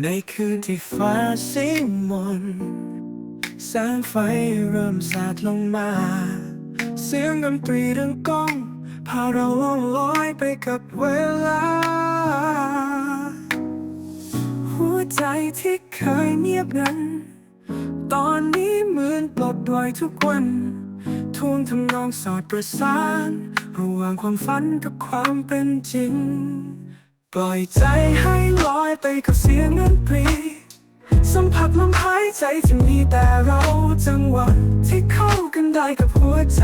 ในคืนที่ฟ้าสีมนแสงไฟเริ่มสาดลงมา เสียงดนตรีดังก้อง พาเราล่องลอยไปกับเวลา หัวใจที่เคยเงียบงันตอนนี้เหมือนปลดปล่อยทุกวันทวงทำนองสอดประสาน ระหว่างความฝันกับความเป็นจริง ปล่อยใจให้ลอยไปกับเสียงดนตรี สัมผัสลมหายใจที่มีแต่เราจังหวะที่เข้ากันได้กับหัวใจ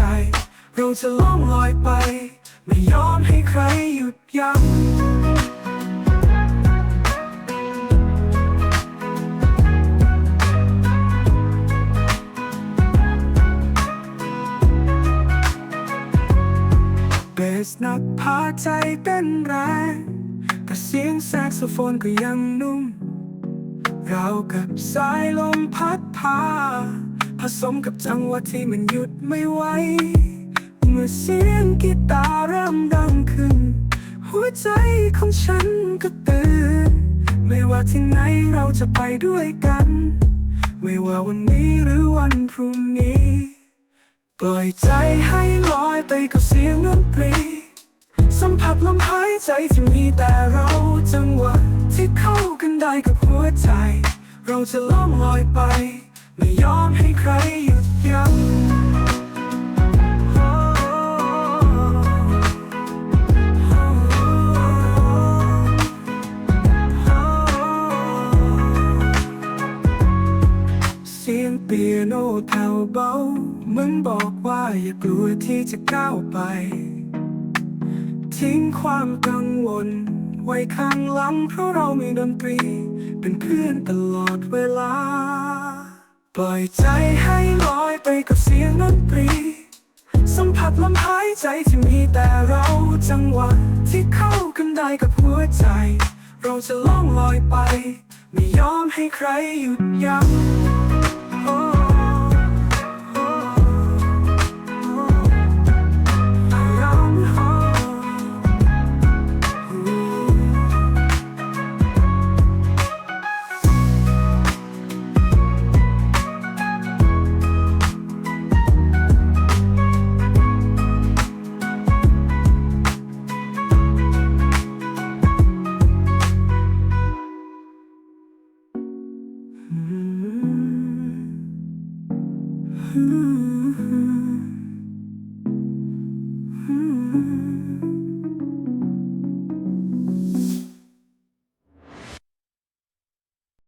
เราจะล่องลอยไป ไม่ยอมให้ใครหยุดยั้งเบสหนักพาใจเต้นแรง เสียงแซกโซโฟนก็ยังนุ่ม เราวกับสายลมพัดพา ผสมกับจังหวะที่มันหยุดไม่ไหว เมื่อเสียงกีตาร์เริ่มดังขึ้น หัวใจของฉันก็ตื่น ไม่ว่าที่ไหนเราจะไปด้วยกัน ไม่ว่าวันนี้หรือวันพรุ่งนี้ ปล่อยใจให้ลอยไปกับเสียงดนตรีสัมผัสลมหายใจที่มีแต่เรา ที่เข้ากันได้กับหัวใจ เราจะล่องลอยไป ไม่ยอมให้ใครหยุดยั้งเสียงเปียโนแผ่วเบาเหมือนบอกว่าอย่ากลัวที่จะก้าวไป ทิ้งความกังวล ไว้ข้างหลังเพราะเรามีดนตรี เป็นเพื่อนตลอดเวลา ปล่อยใจให้ลอยไปกับเสียงดนตรี สัมผัสลมหายใจที่มีแต่เราจังหวะที่เข้ากันได้กับหัวใจ เราจะล่องลอยไป ไม่ยอมให้ใครหยุดยั้ง Mm-hmm.